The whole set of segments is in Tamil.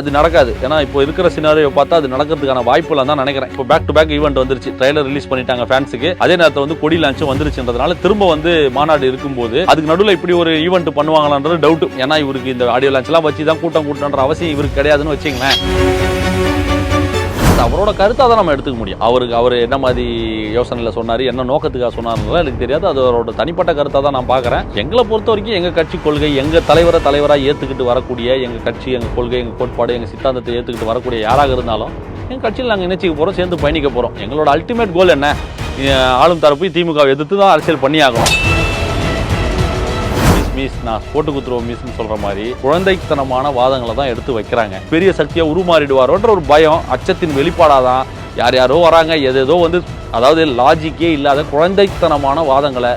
அது நடக்காது. ஏன்னா இப்போ இருக்கிற சினாரியோ பார்த்தா அது நடக்கிறதுக்கான வாய்ப்புலாம் தான் நினைக்கிறேன். இப்போ பேக் டு பேக் ஈவெண்ட் வந்துருச்சு. ட்ரைலர் ரிலீஸ் பண்ணிட்டாங்க ஃபேன்ஸுக்கு அதே நேரத்தில் வந்து கொடி லான்ச்சும் வந்துருச்சுன்றதுனால திரும்ப வந்து மாநாடு இருக்கும்போது அதுக்கு நடுவில் இப்படி ஒரு ஈவெண்ட் பண்ணுவாங்களான்றது டவுட் ஏன்னா இவருக்கு இந்த ஆடியோ லான்ச்லாம் வச்சு தான் கூட்டம் கூட்டணுன்ற அவசியம் இவருக்கு கிடையாதுன்னு வச்சுங்களேன் பட் அவரோட கருத்தை தான் நம்ம எடுத்துக்க முடியும். அவருக்கு அவர் என்ன மாதிரி யோசனையில் சொன்னார் என்ன நோக்கத்துக்காக சொன்னார்னால எனக்கு தெரியாது. அது அவரோட தனிப்பட்ட கருத்தை தான் நான் பார்க்குறேன். எங்களை பொறுத்த வரைக்கும் எங்கள் கட்சி கொள்கை எங்கள் தலைவரை தலைவராக ஏற்றுக்கிட்டு வரக்கூடிய எங்கள் கட்சி எங்கள் கொள்கை எங்கள் கோட்பாடு எங்கள் சித்தாந்தத்தை ஏற்றுக்கிட்டு வரக்கூடிய யாராக இருந்தாலும் எங்கள் கட்சியில் நாங்கள் நினைச்சிக்க போகிறோம் சேர்ந்து பயணிக்க போகிறோம் எங்களோட அல்டிமேட் கோல் என்ன? ஆளும் தரப்பு திமுக எதிர்த்து தான் அரசியல் பண்ணி ஆகணும் மிஸ் நான் போட்டு குத்துருவோம் மிஸ்னு சொல்ற மாதிரி குழந்தைத்தனமான வாதங்களை தான் எடுத்து வைக்கிறாங்க. பெரிய சக்தியா உருமாறிடுவாரோன்ற ஒரு பயம் அச்சத்தின் வெளிப்பாடாதான் யார் யாரோ வராங்க எதேதோ வந்து அதாவது லாஜிக்கே இல்லாத குழந்தைத்தனமான வாதங்களை.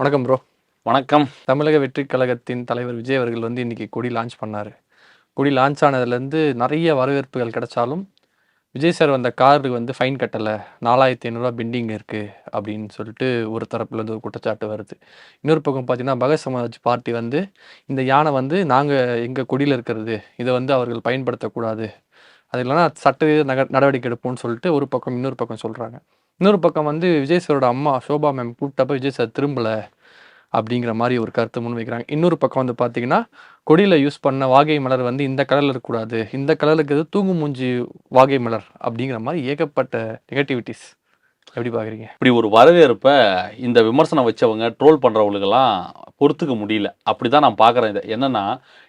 வணக்கம் ப்ரோ வணக்கம். தமிழக வெற்றி கழகத்தின் தலைவர் விஜய் அவர்கள் வந்து இன்னைக்கு கொடி லான்ச் பண்ணார். கொடி லான்ச் ஆனதுலேருந்து நிறைய வரவேற்புகள் கிடைச்சாலும் விஜய் சார் வந்த காருக்கு வந்து ஃபைன் கட்டலை. நாலாயிரத்தி ஐநூறுரூவா பெண்டிங் இருக்குது அப்படின்னு சொல்லிட்டு ஒரு தரப்புலேருந்து ஒரு குற்றச்சாட்டு வருது. இன்னொரு பக்கம் பார்த்தீங்கன்னா பகத் சமாஜ் பார்ட்டி வந்து இந்த யானை வந்து நாங்கள் எங்கள் கொடியில் இருக்கிறது இதை வந்து அவர்கள் பயன்படுத்தக்கூடாது. அது இல்லைன்னா சட்ட நக நடவடிக்கை எடுப்போம்னு சொல்லிட்டு ஒரு பக்கம் இன்னொரு பக்கம் சொல்கிறாங்க இன்னொரு பக்கம் வந்து விஜய் சாரோட அம்மா சோபா மேம் கூப்பிட்டப்ப விஜய் சார் திரும்பலை அப்படிங்கிற மாதிரி ஒரு கருத்தை முன் வைக்கிறாங்க இன்னொரு பக்கம் வந்து பார்த்தீங்கன்னா கொடியில் யூஸ் பண்ண வாகை மலர் வந்து இந்த கலரில் இருக்கக்கூடாது. இந்த கலருக்கு எது தூங்கு மூஞ்சி வாகை மலர் அப்படிங்கிற மாதிரி ஏகப்பட்ட நெகட்டிவிட்டிஸ் எப்படி பார்க்குறீங்க இப்படி ஒரு வரவேற்பை இந்த விமர்சனம் வச்சவங்க ட்ரோல் பண்றவங்களுக்கெல்லாம் பொறுத்துக்க முடியல. அப்படிதான் நான் பார்க்குறேன் இதை. என்னன்னா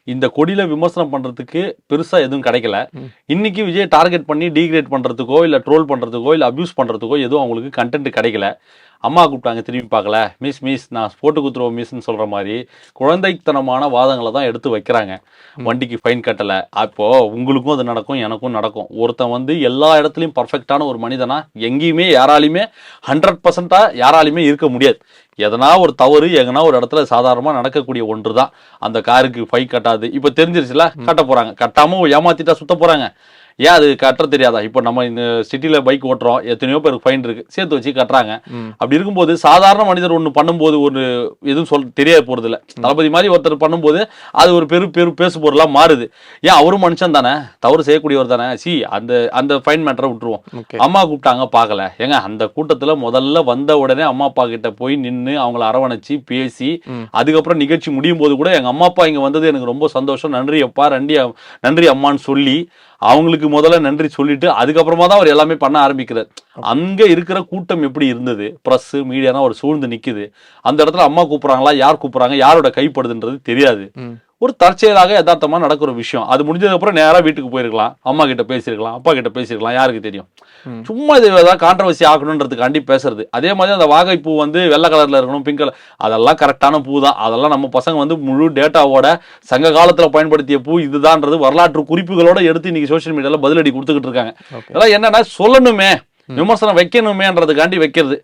இந்த கொடியில விமர்சனம் பண்றதுக்கு பெருசா எதுவும் கிடைக்கல. ம். இன்னைக்கு விஜய் டார்கெட் பண்ணி டீக்ரேட் பண்றதுக்கோ இல்ல ட்ரோல் பண்றதுக்கோ இல்ல அபியூஸ் பண்றதுக்கோ எதுவும் அவங்களுக்கு கண்டென்ட் கிடைக்கல. அம்மா கூப்பிட்டாங்க திரும்பி பார்க்கல. மிஸ் மிஸ் நான் போட்டு குத்துருவோம் மிஸ்ன்னு சொல்ற மாதிரி குழந்தைத்தனமான வாதங்களை தான் எடுத்து வைக்கிறாங்க. வண்டிக்கு ஃபைன் கட்டல. அப்போ உங்களுக்கும் அது நடக்கும் எனக்கும் நடக்கும். ஒருத்தன் வந்து எல்லா இடத்துலையும் பர்ஃபெக்டான ஒரு மனிதனா எங்கேயுமே யாராலையுமே ஹண்ட்ரட் பர்சன்டா யாராலையுமே இருக்க முடியாது. எதனா ஒரு தவறு எங்கனா ஒரு இடத்துல சாதாரணமாக நடக்கக்கூடிய ஒன்று தான் அந்த காருக்கு ஃபைன் கட்டாது. இப்போ தெரிஞ்சிருச்சுல கட்ட போறாங்க. கட்டாம ஏமாத்திட்டா சுத்த போறாங்க. ஏன் அது கட்ட தெரியாதா? இப்போ நம்ம இந்த சிட்டியில் பைக் ஓட்டுறோம் எத்தனையோ பேருக்கு ஃபைன் இருக்கு. சேர்த்து வச்சு கட்டுறாங்க. அப்படி இருக்கும்போது சாதாரண மனிதர் ஒன்று பண்ணும்போது ஒரு எதுவும் சொல் தெரிய இல்ல தளபதி மாதிரி ஒருத்தர் பண்ணும்போது அது ஒரு பெரு பெரு பேசு பொருளாக மாறுது. ஏன் அவரும் மனுஷன் தானே? தவறு செய்யக்கூடியவர் தானே? சி அந்த அந்த ஃபைன் மேட்டரை விட்டுருவோம். அம்மா கூப்பிட்டாங்க பார்க்கல. ஏங்க அந்த கூட்டத்துல முதல்ல வந்த உடனே அம்மா அப்பா கிட்ட போய் நின்று அவங்கள அரவணைச்சு பேசி. அதுக்கப்புறம் நிகழ்ச்சி முடியும் போது கூட எங்க அம்மா அப்பா இங்க வந்தது எனக்கு ரொம்ப சந்தோஷம். நன்றி அப்பா நன்றி நன்றி அம்மான்னு சொல்லி அவங்களுக்கு முதல்ல நன்றி சொல்லிட்டு அதுக்கப்புறமா தான் அவர் எல்லாமே பண்ண ஆரம்பிக்கிறார். அங்க இருக்கிற கூட்டம் எப்படி இருந்தது? பிரஸ் மீடியானா அவர் சூழ்ந்து நிக்குது. அந்த இடத்துல அம்மா கூப்பிடுறாங்களா? யார் கூப்பிடுறாங்க? யாரோட கைப்படுதுன்றது தெரியாது. ஒரு தற்செயலாக யதார்த்தமா நடக்கிற விஷயம். அது முடிஞ்சதுக்கு அப்புறம் நேரா வீட்டுக்கு போயிருக்கலாம். அம்மா கிட்ட பேசியிருக்கலாம் அப்பா கிட்ட பேசியிருக்கலாம் யாருக்கு தெரியும். சும்மா இது ஏதாவது கான்ட்ரவர்சி ஆகணுன்றதுக்காண்டி பேசுறது. அதே மாதிரி அந்த வாகைப்பூ வந்து வெள்ளை கலர்ல இருக்கணும் பிங்க் கலர் அதெல்லாம் கரெக்டான பூ தான் அதெல்லாம் நம்ம பசங்க வந்து முழு டேட்டாவோட சங்க காலத்துல பயன்படுத்திய பூ இதுதான்றது வரலாற்று குறிப்புகளோட எடுத்து இன்னைக்கு சோஷியல் மீடியால பதிலடி கொடுத்துக்கிட்டு இருக்காங்க. ஓகே. இதெல்லாம் என்னன்னா சொல்லணுமே விமர்சனம் வைக்கணுமேன்றதுக்காண்டி வைக்கிறது.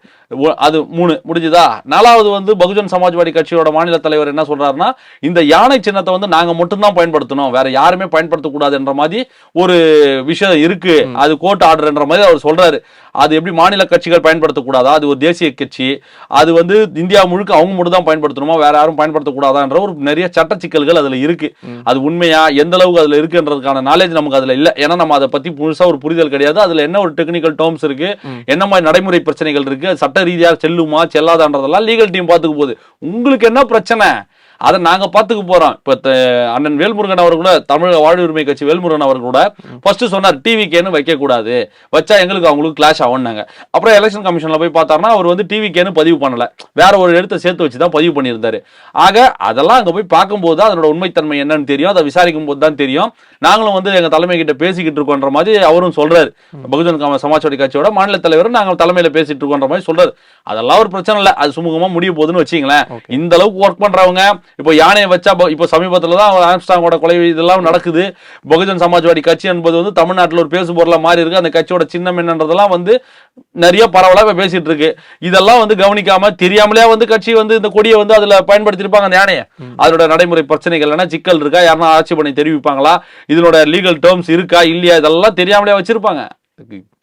அது மூணு முடிஞ்சுதா? நாலாவது வந்து பகுஜன் சமாஜ்வாடி கட்சியோட மாநில தலைவர் என்ன சொல்றாருன்னா இந்த யானை சின்னத்தை வந்து நாங்க மட்டும்தான் பயன்படுத்தணும் வேற யாருமே பயன்படுத்தக்கூடாதுன்ற மாதிரி ஒரு விஷயம் இருக்கு. அது கோர்ட் ஆர்டர்ன்ற மாதிரி அவர் சொல்றாரு. அது எப்படி மாநில கட்சிகள் பயன்படுத்தக்கூடாதா? அது ஒரு தேசிய கட்சி. அது வந்து இந்தியா முழுக்க அவங்க மட்டும் தான் பயன்படுத்தணுமா? வேற யாரும் பயன்படுத்தக்கூடாதான்ற ஒரு நிறைய சட்ட சிக்கல்கள் அதுல இருக்கு. அது உண்மையா? எந்த அளவுக்கு அதுல இருக்குன்றதுக்கான நாலேஜ் நமக்கு அதுல இல்ல. ஏன்னா நம்ம அதை பத்தி முழுசா ஒரு புரிதல் கிடையாது. அதுல என்ன ஒரு டெக்னிக்கல் டேர்ம்ஸ் இருக்கு? என்ன மாதிரி நடைமுறை பிரச்சனைகள் இருக்கு? சட்ட ரீதியாக செல்லுமா செல்லாதான்றதெல்லாம் லீகல் டீம் பார்த்துக்க போகுது. உங்களுக்கு என்ன பிரச்சனை? அதை நாங்க பாத்துக்க போறோம். இப்ப அண்ணன் வேல்முருகன் அவர் கூட தமிழக வாழ்வு உரிமை கட்சி வேல்முருகன் அவர் கூட ஃபர்ஸ்ட் சொன்னார் டிவிக்கேன்னு வைக்க கூடாது வச்சா எங்களுக்கு அவங்களுக்கு கிளாஷ் ஆகும்னாங்க. அப்புறம் எலெக்ஷன் கமிஷன்ல போய் பார்த்தாருன்னா அவர் வந்து டிவிக்கேன்னு பதிவு பண்ணல. வேற ஒரு எழுத்தை சேர்த்து வச்சு தான் பதிவு பண்ணியிருந்தாரு. ஆக அதெல்லாம் அங்க போய் பார்க்கும்போது தான் அதனோட உண்மைத்தன்மை என்னன்னு தெரியும். அதை விசாரிக்கும் போது தான் தெரியும். நாங்களும் வந்து எங்க தலைமை கிட்ட பேசிக்கிட்டு இருக்கோன்ற மாதிரி அவரும் சொல்றாரு. பகுஜன் சமாஜ்வாடி கட்சியோட மாநில தலைவர் நாங்கள் தலைமையில பேசிட்டு இருக்கோன்ற மாதிரி சொல்றாரு. அதெல்லாம் ஒரு பிரச்சனை இல்லை. அது சுமூகமா முடிய போகுதுன்னு வச்சுங்களேன். இந்த அளவுக்கு ஒர்க் பண்றவங்க இப்போ யானையை வச்சா இப்போ சமீபத்துல தான் ஆம்ஸ்டாங்கோட கொலை இதெல்லாம் நடக்குது. பகுஜன் சமாஜ்வாடி கட்சி என்பது வந்து தமிழ்நாட்டில் ஒரு பேசு பொருளா மாறி இருக்கு. அந்த கட்சியோட சின்னம் என்னன்றதெல்லாம் வந்து நிறைய பரவலா இப்ப பேசிட்டு இருக்கு. இதெல்லாம் வந்து கவனிக்காம தெரியாமலே வந்து கட்சி வந்து இந்த கொடியை வந்து அதுல பயன்படுத்திருப்பாங்க அந்த யானையை. அதோட நடைமுறை பிரச்சனைகள் என்ன? சிக்கல் இருக்கா? யாருன்னா ஆட்சி பண்ணி தெரிவிப்பாங்களா? இதனோட லீகல் டேர்ம்ஸ் இருக்கா? இல்லையா? இதெல்லாம் தெரியாமலே வச்சிருப்பாங்க.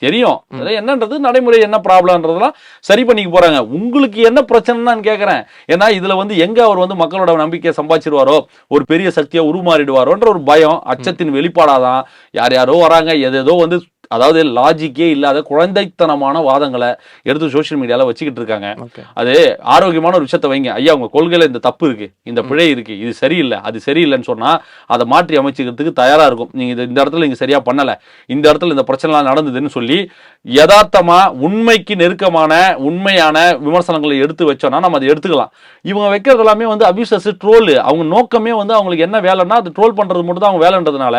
தெரியும். என்னன்றது நடைமுறை என்ன ப்ராப்ளம்ன்றதெல்லாம் சரி பண்ணிக்க போறாங்க. உங்களுக்கு என்ன பிரச்சனைன்னு நான் கேட்கறேன் ஏன்னா இதுல வந்து எங்க அவர் வந்து மக்களோட நம்பிக்கையை சம்பாதிச்சிருவாரோ ஒரு பெரிய சக்தியா உருமாறிடுவாரோன்ற ஒரு பயம் அச்சத்தின் வெளிப்பாடாதான். யார் யாரோ வராங்க எதேதோ வந்து அதாவது லாஜிக்கே இல்லாத குழந்தைத்தனமான வாதங்களை எடுத்து சோஷியல் மீடியால வச்சுக்கிட்டு இருக்காங்க. அது ஆரோக்கியமான ஒரு விஷயத்தை வைங்க. ஐயா உங்க கொள்கையில இந்த தப்பு இருக்கு. இந்த பிழை இருக்கு. இது சரியில்லை. அது சரியில்லைன்னு சொன்னா அதை மாற்றி அமைச்சுக்கிறதுக்கு தயாரா இருக்கும். நீங்க இது- இந்த இடத்துல நீங்க சரியா பண்ணல. இந்த இடத்துல இந்த பிரச்சனை நடந்ததுன்னு சொல்லி யதார்த்தமா உண்மைக்கு நெருக்கமான உண்மையான விமர்சனங்களை எடுத்து வச்சோம்னா நம்ம அதை எடுத்துக்கலாம். இவங்க வைக்கிறது எல்லாமே வந்து அபியூசஸ் ட்ரோல் அவங்க நோக்கமே வந்து அவங்களுக்கு என்ன வேலைன்னா அது ட்ரோல் பண்றது மட்டும் தான் அவங்க வேலைன்றதுனால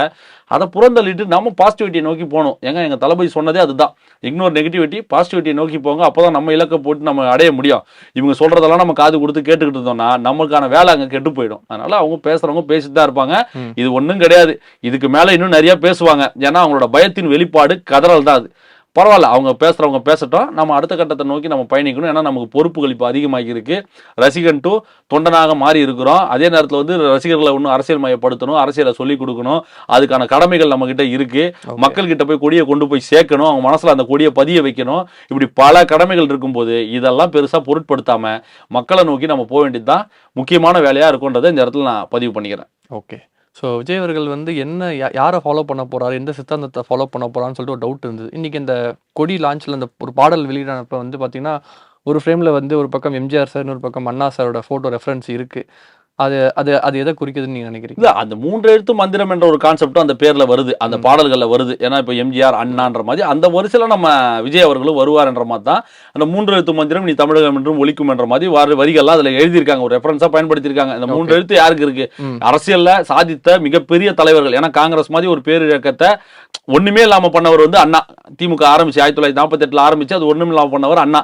அதை புறந்தள்ளிட்டு நம்ம பாசிட்டிவிட்டியை நோக்கி போகணும். ஏங்க எங்க தளபதி சொன்னதே அதுதான். இக்னோர் நெகட்டிவிட்டி பாசிட்டிவிட்டியை நோக்கி போங்க. அப்பதான் நம்ம இலக்கை போட்டு நம்ம அடைய முடியும். இவங்க சொல்றதெல்லாம் நம்ம காது கொடுத்து கேட்டுக்கிட்டு இருந்தோம்னா நமக்கான வேலை அங்க கெட்டு போயிடும். அதனால அவங்க பேசுறவங்க பேசிட்டு தான் இருப்பாங்க. இது ஒண்ணும் கிடையாது. இதுக்கு மேல இன்னும் நிறைய பேசுவாங்க. ஏன்னா அவங்களோட பயத்தின் வெளிப்பாடு கதறல் தான் அது. பரவாயில்ல அவங்க பேசுறவங்க பேசட்டும். நம்ம அடுத்த கட்டத்தை நோக்கி நம்ம பயணிக்கணும். ஏன்னா நமக்கு பொறுப்புகள் இப்போ அதிகமாகி இருக்கு ரசிகன் டு தொண்டனாக மாறி இருக்கிறோம். அதே நேரத்தில் வந்து ரசிகர்களை இன்னும் அரசியல் மயப்படுத்தணும் அரசியலை சொல்லிக் கொடுக்கணும். அதுக்கான கடமைகள் நம்ம கிட்ட இருக்கு. மக்கள் கிட்ட போய் கொடியை கொண்டு போய் சேர்க்கணும். அவங்க மனசுல அந்த கொடியை பதிய வைக்கணும். இப்படி பல கடமைகள் இருக்கும்போது இதெல்லாம் பெருசா பொருட்படுத்தாம மக்களை நோக்கி நம்ம போக வேண்டியது தான் முக்கியமான வேலையா இருக்குன்றதை இந்த இடத்துல நான் பதிவு பண்ணிக்கிறேன். ஓகே. ஸோ விஜய் அவர்கள் வந்து என்ன யா- யாரை ஃபாலோ பண்ண போகிறாரு எந்த சித்தாந்தத்தை ஃபாலோ பண்ண போகிறான்னு சொல்லிட்டு ஒரு டவுட் இருந்தது. இன்றைக்கி இந்த கொடி லான்ச்சில் அந்த ஒரு பாடல் வெளியிடப்ப வந்து பார்த்திங்கன்னா ஒரு ஃப்ரேமில் வந்து ஒரு பக்கம் எம்ஜிஆர் சார் இன்னொரு பக்கம் அண்ணா சாரோட ஃபோட்டோ ரெஃபரன்ஸ் இருக்குது அது அது அது எதை குறிக்குதுன்னு நீங்க நினைக்கிறீங்க? இல்ல அந்த மூன்று எழுத்து மந்திரம் என்ற ஒரு கான்செப்டும் அந்த பேர்ல வருது. அந்த பாடல்கள்ல வருது. ஏன்னா இப்போ எம்ஜிஆர் அண்ணான்ற மாதிரி அந்த வரிசையில நம்ம விஜய் அவர்களும் வருவார்ன்ற மாதிரி தான் அந்த மூன்று எழுத்து மந்திரம் நீ தமிழகம் என்றும் ஒழிக்கும் என்ற மாதிரி வர வரிகள்லாம் அதுல எழுதியிருக்காங்க. ஒரு ரெஃபரன்ஸா பயன்படுத்தியிருக்காங்க. இந்த மூன்று எழுத்து யாருக்கு இருக்கு. அரசியல்ல சாதித்த மிகப்பெரிய தலைவர்கள். ஏன்னா காங்கிரஸ் மாதிரி ஒரு பேரிழக்கத்தை ஒண்ணுமே இல்லாம பண்ணவர் வந்து அண்ணா. திமுக ஆரம்பிச்சு ஆயிரத்தி தொள்ளாயிரத்தி நாற்பத்தி எட்டுல ஆரம்பிச்சு அது ஒண்ணும் இல்லாம பண்ணவர் அண்ணா.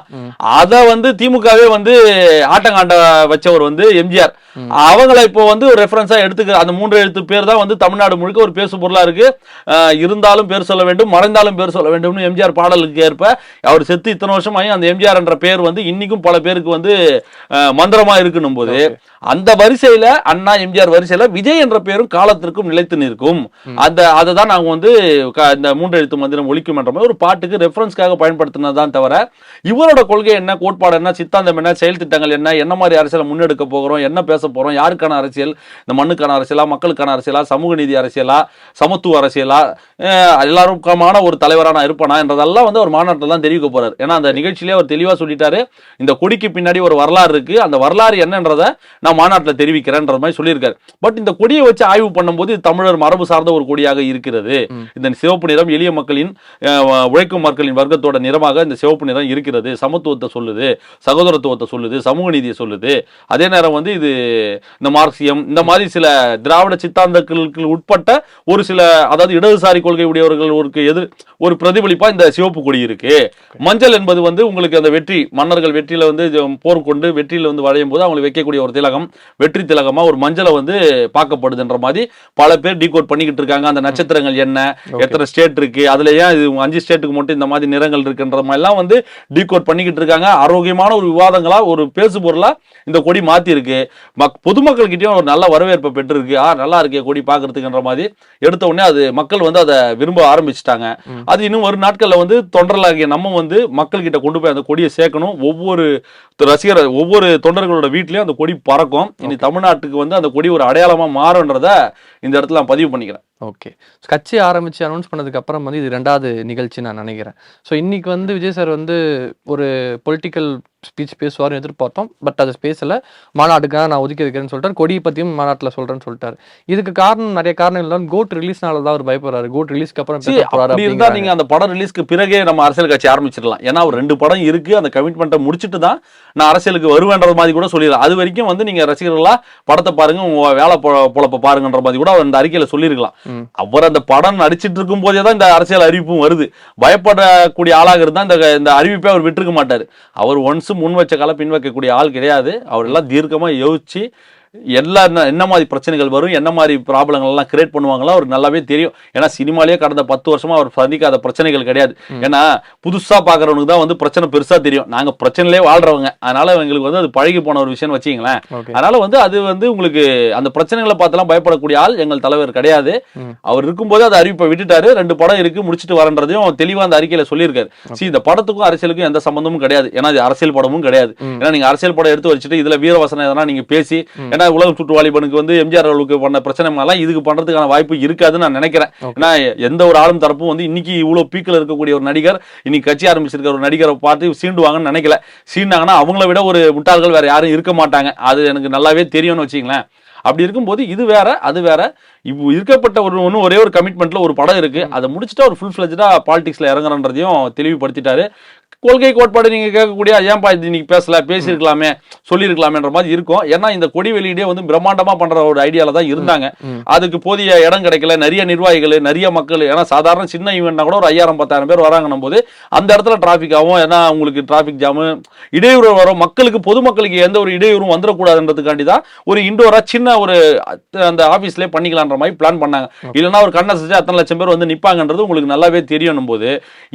அத வந்து திமுகவே வந்து ஆட்டங்காண்ட வச்சவர் வந்து எம்ஜிஆர். அவங்கள இப்போ வந்து ஒரு ரெஃபரன்ஸா எடுத்துக்க அந்த மூன்று எழுத்து பேர் தான் வந்து தமிழ்நாடு முழுக்க ஒரு பேசு பொருளா இருக்கு. இருந்தாலும் பேர் சொல்ல வேண்டும் மறைந்தாலும் பேர் சொல்ல வேண்டும்னு எம்ஜிஆர் பாடலுக்கு ஏற்ப அவர் செத்து இத்தனை வருஷம் ஆகி அந்த எம்ஜிஆர் என்ற பேர் வந்து இன்னைக்கும் பல பேருக்கு வந்து மந்திரமாக மந்திரமா இருக்கணும் போது. அந்த வரிசையில அண்ணா எம்ஜிஆர் வரிசையில விஜய் என்ற பேரும் காலத்திற்கும் நிலைத்து நிற்கும். அந்த அதை தான் நாங்க வந்து இந்த மூன்று எழுத்து மந்திரம் ஒழிக்கும் என்ற மாதிரி ஒரு பாட்டுக்கு ரெஃபரன்ஸ்க்காக பயன்படுத்தினதான் தவிர இவரோட கொள்கை என்ன கோட்பாடு என்ன சித்தாந்தம் என்ன செயல் திட்டங்கள் என்ன என்ன மாதிரி அரசியலை முன்னெடுக்க போகிறோம் என்ன பேச போறோம் யாருக்கான அரசியல் இந்த மண்ணுக்கான அரசியலா மக்களுக்கான அரசியலா சமூக நீதி அரசியலா சமத்துவ அரசியலா எல்லாருக்குமான ஒரு தலைவரா நான் இருப்பேனா என்றதெல்லாம் வந்து ஒரு மாநாட்டில் தான் தெரிவிக்க போறாரு. ஏன்னா அந்த நிகழ்ச்சியிலே அவர் தெளிவா சொல்லிட்டாரு இந்த கொடிக்கு பின்னாடி ஒரு வரலாறு இருக்கு அந்த வரலாறு என்னன்றதை நான் மாநாட்டில் தெரிவிக்கிறேன்ற மாதிரி சொல்லியிருக்காரு. பட் இந்த கொடியை வச்சு ஆய்வு பண்ணும்போது இது தமிழர் மரபு சார்ந்த ஒரு கொடியாக இருக்கிறது. இந்த சிவப்பு நிறம் எளிய மக்களின் உழைக்கும் மக்களின் வர்க்கத்தோட நிறமாக இந்த சிவப்பு நிறம் இருக்கிறது. சமத்துவத்தை சொல்லுது சகோதரத்துவத்தை சொல்லுது சமூக நீதியை சொல்லுது. அதே நேரம் வந்து இது இந்த மார்க்சியம் இந்த மாதிரி சில திராவிட சித்தாந்தங்களுக்கு உட்பட்ட ஒரு சில அதாவது இடதுசாரி கொள்கை உடையவர்கள் ஒரு எதிர் ஒரு பிரதிபலிப்பா இந்த சிவப்பு கொடி இருக்கு. மஞ்சள் என்பது வந்து உங்களுக்கு அந்த வெற்றி மன்னர்கள் வெற்றியில வந்து போர் கொண்டு வெற்றியில வந்து வளையும் போது அவங்களுக்கு வைக்கக்கூடிய ஒரு திலகம் வெற்றி திலகமா ஒரு மஞ்சளை வந்து பார்க்கப்படுதுன்ற மாதிரி பல பேர் டீகோட் பண்ணிக்கிட்டு இருக்காங்க. அந்த நட்சத்திரங்கள் என்ன? எத்தனை ஸ்டேட் இருக்கு? அதுல ஏன் இது அஞ்சு ஸ்டேட்டுக்கு மட்டும் இந்த மாதிரி நிறங்கள் இருக்குன்ற மாதிரிலாம் வந்து டீகோட் பண்ணிக்கிட்டு இருக்காங்க. ஆரோக்கியமான ஒரு விவாதங்களா ஒரு பேசு பொருளா இந்த கொடி மாத்தி இருக்கு மக் பொதுமக்கள்கிட்டயும் ஒரு நல்ல வரவேற்பை பெற்றிருக்கு. ஆ நல்லா இருக்கே கொடி பார்க்கறதுக்குன்ற மாதிரி எடுத்த உடனே அது மக்கள் வந்து அதை விரும்ப ஆரம்பிச்சிட்டாங்க. அது இன்னும் ஒரு நாட்கள்ல வந்து தொண்டர்களாகிய நம்ம வந்து மக்கள் கிட்ட கொண்டு போய் அந்த கொடியை சேர்க்கணும். ஒவ்வொரு ரசிகர் ஒவ்வொரு தொண்டர்களோட வீட்லயும் அந்த கொடி பறக்கும். இனி தமிழ்நாட்டுக்கு வந்து அந்த கொடி ஒரு அடையாளமா மாறும்ன்றத இந்த இடத்துல நான் பதிவு பண்ணிக்கிறேன். ஓகே கட்சி ஆரம்பிச்சு அனௌன்ஸ் பண்ணதுக்கு அப்புறம் வந்து இது ரெண்டாவது நிகழ்ச்சி நான் நினைக்கிறேன். ஸோ இன்னைக்கு வந்து விஜய் சார் வந்து ஒரு பொலிட்டிக்கல் ஸ்பீச் பேசுவார்னு எதிர்பார்த்தோம். பட் அதை பேசல. மாநாட்டுக்காக நான் ஒதுக்கி வைக்கிறேன்னு சொல்லிட்டார். கொடியை பத்தியும் மாநாட்டில் சொல்றேன்னு சொல்லிட்டாரு. இதுக்கு காரணம் நிறைய காரணங்கள் தான் கோட் ரிலீஸ்னால தான் அவர் பயப்படுறாரு. கோட் ரிலீஸ்க்கு அப்புறம் சரி, பேச போறாரு அப்படி இருந்தா அப்படிங்கிறாங்க. நீங்க அந்த படம் ரிலீஸ்க்கு பிறகே நம்ம அரசியல் கட்சி ஆரம்பிச்சிடலாம். ஏன்னா ஒரு ரெண்டு படம் இருக்கு. அந்த கமிட்மெண்ட்டை முடிச்சிட்டு தான் நான் அரசியலுக்கு வருவேன்ற மாதிரி கூட சொல்லிடலாம். அது வரைக்கும் வந்து நீங்க ரசிகர்களா படத்தை பாருங்க உங்க வேலை பொழப்ப பாருங்கன்ற மாதிரி கூட அவர் அந்த அறிக்கையில சொல்லியிருக்கலாம். அவர் அந்த படம் நடிச்சிட்டு இருக்கும் போதே தான் இந்த அரசியல் அறிவிப்பும் வருது. பயப்படக்கூடிய ஆளாக இருந்தா இந்த இந்த அறிவிப்பை அவர் விட்டுருக்க மாட்டார். அவர் ஒன்ஸ் முன் வச்ச கால பின் வைக்கக்கூடிய ஆள் கிடையாது. அவர் எல்லாம் தீர்க்கமா யோசிச்சு எல்லா என்ன- மாதிரி பிரச்சனைகள் வரும் என்ன மாதிரி ப்ராப்ளங்கள் எல்லாம் கிரியேட் பண்ணுவாங்களோ அவருக்கு நல்லாவே தெரியும். ஏன்னா சினிமாலேயே கடந்த பத்து வருஷமா அவர் சந்திக்காத பிரச்சனைகள் கிடையாது. ஏன்னா புதுசா பாக்குறவனுக்கு தான் வந்து பிரச்சனை பெருசா தெரியும். நாங்க பிரச்சனையிலே வாழ்றவங்க. அதனால எங்களுக்கு வந்து அது பழகி போன ஒரு விஷயம் வச்சுங்களேன் அதனால வந்து அது வந்து உங்களுக்கு அந்த பிரச்சனைகளை பார்த்தெல்லாம் பயப்படக்கூடிய ஆள் எங்கள் தலைவர் கிடையாது. அவர் இருக்கும்போது அதை அறிவிப்பை விட்டுட்டாரு. ரெண்டு படம் இருக்கு முடிச்சிட்டு வரன்றதையும் தெளிவா அந்த அறிக்கையில சொல்லியிருக்காரு. சி இந்த படத்துக்கும் அரசியலுக்கும் எந்த சம்பந்தமும் கிடையாது. ஏன்னா இது அரசியல் படமும் கிடையாது. ஏன்னா நீங்க அரசியல் படம் எடுத்து வச்சுட்டு இதுல வீரவசனம் எதனா நீங்க பேசி. ஏன்னா உலக சுற்று வாலிபனுக்கு வந்து எம்ஜிஆர் அவர்களுக்கு பண்ண பிரச்சனை எல்லாம் இதுக்கு பண்றதுக்கான வாய்ப்பு இருக்காதுன்னு நான் நினைக்கிறேன். ஏன்னா எந்த ஒரு ஆளும் தரப்பும் வந்து இன்னைக்கு இவ்வளவு பீக்கில் இருக்கக்கூடிய ஒரு நடிகர் இன்னைக்கு கட்சி ஆரம்பிச்சிருக்க ஒரு நடிகரை பார்த்து சீண்டுவாங்கன்னு நினைக்கல. சீண்டாங்கன்னா அவங்கள விட ஒரு முட்டாள்கள் வேற யாரும் இருக்க மாட்டாங்க. அது எனக்கு நல்லாவே தெரியும்னு வச்சுங்களேன் அப்படி இருக்கும்போது இது வேற அது வேற. இப்போ இருக்கப்பட்ட ஒரு ஒன்று ஒரே ஒரு கமிட்மெண்ட்ல ஒரு படம் இருக்கு. அதை முடிச்சுட்டா ஒரு ஃபுல் ஃபிளஜா பாலிடிக்ஸ்ல இறங்குறன்றதையும் தெளிவுபடுத்திட்டாரு. கொள்கை கோட்பாடு நீங்க கேட்கக்கூடிய ஏன்பா இது இன்னைக்கு பேசல? பேசியிருக்கலாமே சொல்லியிருக்கலாமேன்ற மாதிரி இருக்கும். ஏன்னா இந்த கொடி வெளியீடே வந்து பிரம்மாண்டமா பண்ற ஒரு ஐடியால தான் இருந்தாங்க. அதுக்கு போதிய இடம் கிடைக்கல நிறைய நிர்வாகிகள் நிறைய மக்கள் ஏன்னா சாதாரண சின்ன ஈவெண்ட்னா கூட ஒரு ஐயாயிரம் பத்தாயிரம் பேர் வராங்கன்னும் போது அந்த இடத்துல டிராஃபிக் ஆகும். ஏன்னா உங்களுக்கு டிராஃபிக் ஜாமு இடையூறு வரும். மக்களுக்கு பொதுமக்களுக்கு எந்த ஒரு இடையூறும் வந்துடக்கூடாதுன்றதுக்காண்டி தான் ஒரு இண்டோரா சின்ன ஒரு அந்த ஆஃபீஸ்லேயே பண்ணிக்கலான்ற மாதிரி பிளான் பண்ணாங்க. இல்லைன்னா ஒரு கண்ணை செஞ்சு அத்தனை லட்சம் பேர் வந்து நிப்பாங்கன்றது உங்களுக்கு நல்லாவே தெரியணும் போது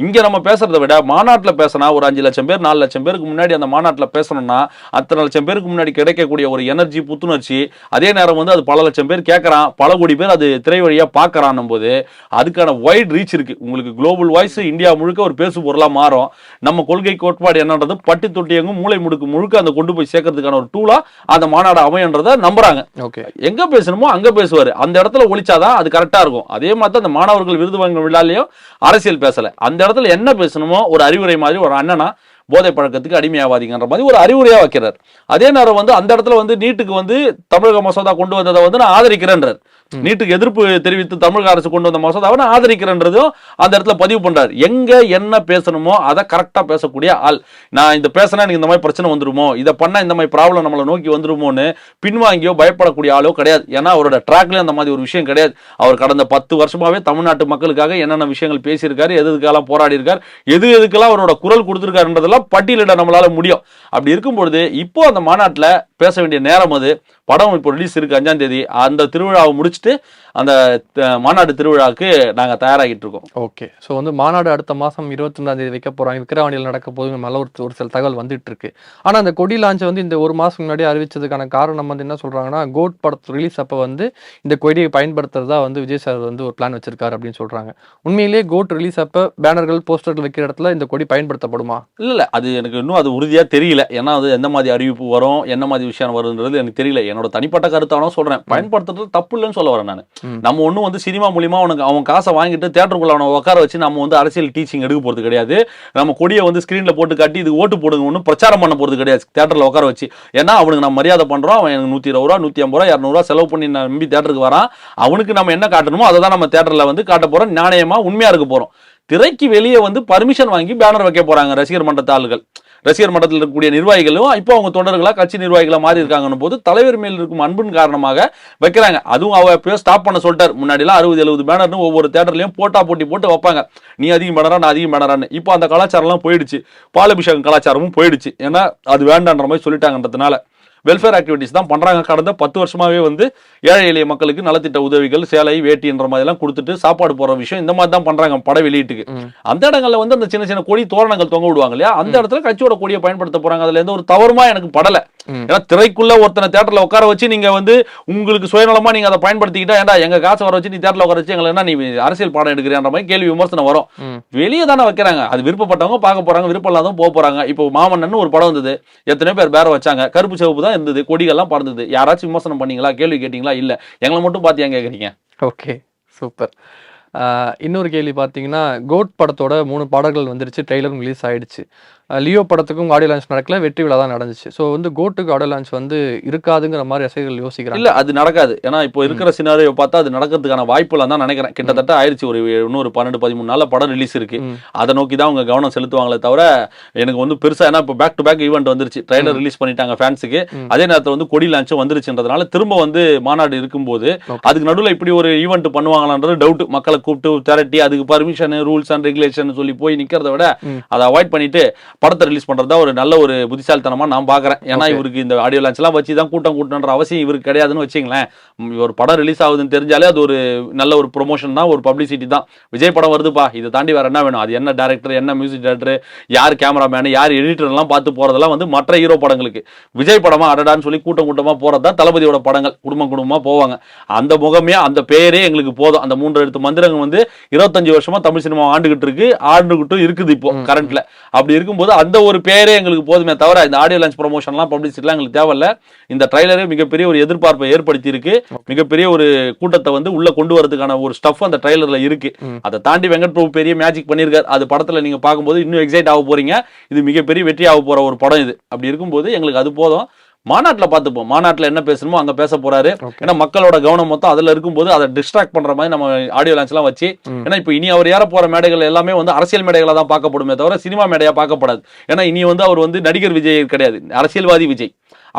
இங்க நம்ம பேசுறதை விட மாநாட்டில் பேசினா ஒரு அஞ்சு லட்சம் பேர் நாலு லட்சம் பேருக்கு முன்னாடி அந்த மாநாட்டில் பேசணும்னா அத்தனை லட்சம் பேருக்கு முன்னாடி கிடைக்கக்கூடிய ஒரு எனர்ஜி புத்துணர்ச்சி அதே நேரம் வந்து அது பல லட்சம் பேர் கேட்கறான் பல கோடி பேர் அது திரை வழியா பார்க்கறான்னும் போது அதுக்கான வைட் ரீச் இருக்கு. உங்களுக்கு குளோபல் வாய்ஸ் இந்தியா முழுக்க ஒரு பேசு பொருளா மாறும். நம்ம கொள்கை கோட்பாடு என்னன்றது பட்டி தொட்டி எங்கும் மூளை முடுக்கு முழுக்க அந்த கொண்டு போய் சேர்க்கறதுக்கான ஒரு டூலா அந்த மாநாடு அமையன்றதை நம்புறாங்க. ஓகே. எங்க பேசணுமோ அங்க பேசுவாரு. அந்த இடத்துல ஒழிச்சாதான் அது கரெக்டா இருக்கும். அதே மாதிரி அந்த மாணவர்கள் விருது வாங்கும் விழாலையும் அரசியல் பேசல. அந்த இடத்துல என்ன பேசணுமோ ஒரு அறிவுரை மாதிரி ஒரு அண்ணனா போதை பழக்கத்துக்கு அடிமையாவாதீங்கன்ற மாதிரி ஒரு அறிவுரையாக வைக்கிறார். அதே நேரம் வந்து அந்த இடத்துல வந்து நீட்டுக்கு வந்து தமிழக மசோதா கொண்டு வந்ததை வந்து நான் ஆதரிக்கிறேன்றார். நீட்டுக்கு எதிர்ப்பு தெரிவித்து தமிழக அரசு கொண்டு வந்த மசோதாவை நான் ஆதரிக்கிறேன்றதும் அந்த இடத்துல பதிவு பண்றாரு. எங்க என்ன பேசணுமோ அதை கரெக்டா பேசக்கூடிய ஆள். நான் இந்த பேசினா எனக்கு இந்த மாதிரி பிரச்சனை வந்துருமோ? இதை பண்ணா இந்த மாதிரி ப்ராப்ளம் நம்மளை நோக்கி வந்துருமோன்னு பின்வாங்கியோ பயப்படக்கூடிய ஆளோ கிடையாது. ஏன்னா அவரோட ட்ராக்ல அந்த மாதிரி ஒரு விஷயம் கிடையாது. அவர் கடந்த பத்து வருஷமாவே தமிழ்நாட்டு மக்களுக்காக என்னென்ன விஷயங்கள் பேசியிருக்காரு எது எதுக்கெல்லாம் போராடி இருக்கார் எது எதுக்கெல்லாம் அவரோட குரல் கொடுத்துருக்காருன்றதெல்லாம் பட்டியலிட நம்மளால முடியும். அப்படி இருக்கும்பொழுது இப்போ அந்த மாநாட்டில் பேச வேண்டிய நேரம் அது. படம் இப்போ ரிலீஸ் இருக்கு அஞ்சாம் தேதி. அந்த திருவிழாவை முடிச்சுட்டு அந்த மாநாடு திருவிழாவுக்கு நாங்க தயாராகிட்டு இருக்கோம். ஓகே. ஸோ வந்து மாநாடு அடுத்த மாதம் இருபத்தொன்னாம் தேதி வைக்க போகிறாங்க விக்கிரவாண்டியில் நடக்க போகுது மேலே ஒரு ஒரு சில தகவல் வந்துட்டு இருக்கு. ஆனால் அந்த கொடி லான்ச் வந்து இந்த ஒரு மாதம் முன்னாடி அறிவிச்சதுக்கான காரணம் வந்து என்ன சொல்கிறாங்கன்னா கோட் படத்து ரிலீஸ் அப்போ வந்து இந்த கொடியை பயன்படுத்துறதா வந்து விஜய் சார் வந்து ஒரு பிளான் வச்சிருக்காரு அப்படின்னு சொல்கிறாங்க உண்மையிலேயே கோட் ரிலீஸ் அப்போ பேனர்கள் போஸ்டர்கள் வைக்கிற இடத்துல இந்த கொடி பயன்படுத்தப்படுமா? இல்ல இல்ல. அது எனக்கு இன்னும் அது உறுதியா தெரியல. ஏன்னா அது எந்த மாதிரி அறிவிப்பு வரும் என்ன மாதிரி விஷயம் வருதுன்றது எனக்கு தெரியல. என்னோட தனிப்பட்ட கருத்தானோ சொல்றேன். பயன்படுத்துறது தப்பு இல்லைன்னு சொல்ல வரேன் நான். நம்ம ஒன்றும் வந்து சினிமா மூலியமா அவனுக்கு அவன் காசை வாங்கிட்டு தேட்டருக்குள்ள அவனை உட்கார வச்சு நம்ம வந்து அரசியல் டீச்சிங் எடுக்க போறது கிடையாது. நம்ம கொடியை வந்து ஸ்கிரீன்ல போட்டு காட்டி இது ஓட்டு போடுங்க ஒன்றும் பிரச்சாரம் பண்ண போறது கிடையாது. தேட்டர்ல உட்கார வச்சு. ஏன்னா அவனுக்கு நம்ம மரியாதை பண்றோம். அவன் எனக்கு நூத்தி இருபது ரூபா நூத்தி ஐம்பது ரூபா இரநூறுவா செலவு பண்ணி நம்பி தேட்டருக்கு வரான். அவனுக்கு நம்ம என்ன காட்டணுமோ அதை தான் நம்ம தேட்டர்ல வந்து காட்ட போறோம். நியாயமா உண்மையா இருக்க போறோம். திரைக்கு வெளியே வந்து பர்மிஷன் வாங்கி பேனர் வைக்க போறாங்க ரசிகர் மன்றத்து ஆளுகள். ரசிகர் மன்றத்தில் இருக்கக்கூடிய நிர்வாகிகளும் இப்போ அவங்க தொண்டர்களாக கட்சி நிர்வாகிகளாக மாறி இருக்காங்கன்னு போது தலைவர் மேல் இருக்கும் அன்பின் காரணமாக வைக்கிறாங்க. அதுவும் அவ எப்பயோ ஸ்டாப் பண்ண சொல்லிட்டார். முன்னாடிலாம் அறுபது எழுபது பேனர்னு ஒவ்வொரு தேட்டர்லையும் போட்டா போட்டி போட்டு வைப்பாங்க. நீ அதிகம் பேனரா நான் அதிகம் பேனரான்னு இப்போ அந்த கலாச்சாரம்லாம் போயிடுச்சு. பாலபிஷேகம் கலாச்சாரமும் போயிடுச்சு. ஏன்னா அது வேண்டான்ற மாதிரி சொல்லிட்டாங்கன்றதுனால. வெல்ஃபேர் ஆக்டிவிட்டிஸ் தான் பண்றாங்க. கடந்த பத்து வருஷமாவே வந்து ஏழை எளிய மக்களுக்கு நலத்திட்ட உதவிகள் சேலை வேட்டின்ற மாதிரி எல்லாம் கொடுத்துட்டு சாப்பாடு போற விஷயம் இந்த மாதிரி தான் பண்றாங்க பட வெளியீட்டுக்கு. அந்த இடங்கள்ல வந்து அந்த சின்ன சின்ன கொடி தோரணங்கள் தொங்க விடுவாங்க இல்லையா? அந்த இடத்துல கட்சியோட கொடியை பயன்படுத்த போறாங்க. அதுல எந்த ஒரு தவறுமா எனக்கு படல. ஏன்னா திரைக்குள்ள ஒருத்தனை தேட்டர்ல உட்கார வச்சு நீங்க வந்து உங்களுக்கு சுயநலமா நீங்க அதை பயன்படுத்திக்கிட்டா ஏன்டா எங்க காசை வர வச்சு நீ தேட்டர்ல உட்கார வச்சு எங்களை என்ன நீ அரசியல் பாடம் எடுக்கிறியான்ற மாதிரி கேள்வி விமர்சனம் வரும். வெளியே தானே வைக்கிறாங்க. அது விருப்பப்பட்டவங்க பார்க்க போறாங்க விருப்பம் இல்லாதவங்க போக போறாங்க. இப்போ மாமன்னன் ஒரு படம் வந்தது. எத்தனையோ பேர் பேர வச்சாங்க. கருப்பு சிவப்பு தான் இருந்தது கொடிகள்லாம் பறந்தது. யாராச்சும் விமர்சனம் பண்ணீங்களா கேள்வி கேட்டீங்களா? இல்ல. எங்களை மட்டும் பார்த்து ஏன் கேக்குறீங்க? Okay super. இன்னொரு கேள்வி பார்த்தீங்கன்னா கோட் படத்தோட மூணு பாடல்கள் வந்துருச்சு ட்ரெய்லரும் ரிலீஸ் ஆயிடுச்சு. லியோ படத்துக்கும் ஆடியோ லான்ச் நடக்கல வெற்றி விழா தான் நடந்துச்சு. ஸோ வந்து கோட்டுக்கு ஆடியோ லான்ச் வந்து இருக்காதுங்கிற மாதிரி ரசிகர்கள் யோசிக்கிறாங்க. இல்ல அது நடக்காது. ஏன்னா இப்போ இருக்கிற சினாரியோ பார்த்தா அது நடக்கிறதுக்கான வாய்ப்பு தான் நினைக்கிறேன். கிட்டத்தட்ட ஆயிடுச்சு ஒரு இன்னொரு பன்னெண்டு பதிமூணு நாள்ல படம் ரிலீஸ் இருக்கு. அதை நோக்கி தான் அவங்க கவனம் செலுத்துவாங்களே தவிர எனக்கு வந்து பெருசா ஏன்னா இப்போ பேக் டு பேக் ஈவெண்ட் வந்துருச்சு. ட்ரைலர் ரிலீஸ் பண்ணிட்டாங்க ஃபேன்ஸுக்கு. அதே நேரத்தில் வந்து கொடி லான்ச்சும் வந்துருச்சுன்றதுனால திரும்ப வந்து மாநாடு இருக்கும்போது. அதுக்கு நடுவில் இப்படி ஒரு ஈவெண்ட் பண்ணுவாங்களான்றது டவுட் மக்களை கூப்பிட்டு திரட்டி அதுக்கு பர்மிஷன் ரூல்ஸ் அண்ட் ரெகுலேஷன் சொல்லி போய் நிக்கிறத விட. அதை அவாய்ட் பண்ணிட்டு படத்தை ரிலீஸ் பண்றதா ஒரு நல்ல ஒரு புத்திசாலித்தனமா நான் பாக்குறேன். ஏன்னா. இவருக்கு இந்த ஆடியோ லான்ச் எல்லாம் வச்சு தான் கூட்டம் கூட்டணுன்ற அவசியம் இவருக்கு கிடையாதுன்னு வச்சுங்களேன் ஒரு படம் ரிலீஸ் ஆகுதுன்னு தெரிஞ்சாலே அது ஒரு நல்ல ஒரு ப்ரொமோஷன் தான் ஒரு பப்ளிசிட்டி தான். விஜய் படம் வருதுப்பா இதை தாண்டி வேற என்ன வேணும்? அது என்ன டேரக்டர் என்ன மியூசிக் டேரக்டர் யார் கேமராமேன் யார் எடிட்டர் எல்லாம் பார்த்து போறதெல்லாம் வந்து மற்ற ஹீரோ படங்களுக்கு. விஜய் படமா அடடான்னு சொல்லி கூட்டம் கூட்டமா போறது தான் தளபதியோட படங்கள். குடும்பம் குடும்பமா போவாங்க. அந்த முகமே அந்த பேரே எங்களுக்கு போதும். அந்த மூன்று எழுத்து மந்திரங்கள் வந்து இருபத்தஞ்சு வருஷமா தமிழ் சினிமா ஆண்டுகிட்டு இருக்கு ஆண்டுகிட்டும் இருக்குது இப்போ ம். கரண்ட்ல அப்படி இருக்கும்போது அந்த ஒரு பேரே எங்களுக்கு போதுமே தவிர இந்த ஆடியோ லான்ச் ப்ரொமோஷன்லாம் பப்ளிசிட்டிலாம் எங்களுக்கு தேவையில்ல. இந்த ட்ரைலரே மிகப்பெரிய ஒரு எதிர்பார்ப்பை ஏற்படுத்தி இருக்கு மிகப்பெரிய ஒரு கூட்டத்தை வந்து உள்ள கொண்டு வரதுக்கான ஒரு ஸ்டஃப் அந்த ட்ரைலர்ல இருக்கு. அதை தாண்டி வெங்கட் பிரபு பெரிய மேஜிக் பண்ணியிருக்காரு. அது படத்துல நீங்க பார்க்கும்போது இன்னும் எக்ஸைட் ஆக போறீங்க. இது மிகப்பெரிய வெற்றி ஆக போற ஒரு படம் இது. அப்படி இருக்கும்போது எங்களுக்கு அது போதும். மாநாட்டில் பார்த்துப்போம். மாநாட்டில் என்ன பேசணுமோ அங்க பேச போறாரு. ஏன்னா மக்களோட கவனம் மொத்தம் அதுல இருக்கும்போது அதை டிஸ்ட்ராக்ட் பண்ற மாதிரி நம்ம ஆடியோ லான்ச் எல்லாம் வச்சு. ஏன்னா இப்போ இனி அவர் ஏற போற மேடைகள் எல்லாமே வந்து அரசியல் மேடைகளா தான் பார்க்கப்படுமே தவிர சினிமா மேடையா பார்க்கப்படாது. ஏன்னா இனி வந்து அவர் வந்து நடிகர் விஜய் கிடையாது. அரசியல்வாதி விஜய்.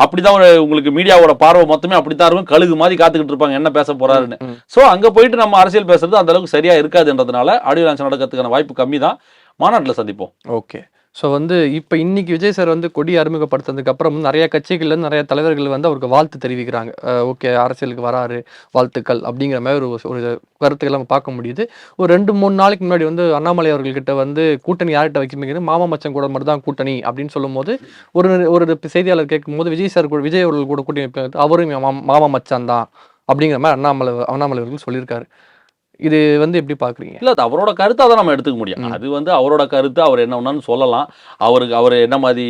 அப்படிதான் ஒரு உங்களுக்கு மீடியாவோட பார்வை மொத்தமே அப்படித்தான் இருக்கும். கழுகு மாதிரி காத்துக்கிட்டு இருப்பாங்க. என்ன பேச போறாருன்னு. சோ அங்க போயிட்டு நம்ம அரசியல் பேசுறது அந்த அளவுக்கு சரியா இருக்காதுன்றதுனால ஆடியோ லான்ச் நடக்கிறதுக்கான வாய்ப்பு கம்மி தான் மாநாட்டில் சந்திப்போம். ஓகே ஸோ வந்து இப்போ இன்னைக்கு விஜய் சார் வந்து கொடி அறிமுகப்படுத்தினதுக்கு அப்புறம் நிறைய கட்சிகள்லேருந்து நிறைய தலைவர்கள் வந்து அவருக்கு வாழ்த்து தெரிவிக்கிறாங்க. ஓகே அரசியலுக்கு வராரு வாழ்த்துக்கள் அப்படிங்கிற மாதிரி ஒரு ஒரு கருத்துக்கள் நம்ம பார்க்க முடியுது. ஒரு ரெண்டு மூணு நாளைக்கு முன்னாடி வந்து அண்ணாமலை அவர்கள்கிட்ட வந்து கூட்டணி யார்கிட்ட வைக்கணுங்கிறது மாமா மச்சம் கூட மட்டும் தான் கூட்டணி அப்படின்னு சொல்லும்போது ஒரு ஒரு செய்தியாளர் கேட்கும்போது விஜய் சார் கூட விஜய் அவர்கள் கூட கூட்டணி வைப்பாங்க அவரும் மாமா- மாமா மச்சான் தான் அப்படிங்கிற மாதிரி அண்ணாமலை அண்ணாமலை அவர்கள் சொல்லியிருக்காரு. இது வந்து எப்படி பார்க்குறீங்க இல்ல அது அவரோட கருத்தை அதை நம்ம எடுத்துக்க முடியும். அது வந்து அவரோட கருத்து அவர் என்ன ஒன்னான்னு சொல்லலாம். அவருக்கு அவர் என்ன மாதிரி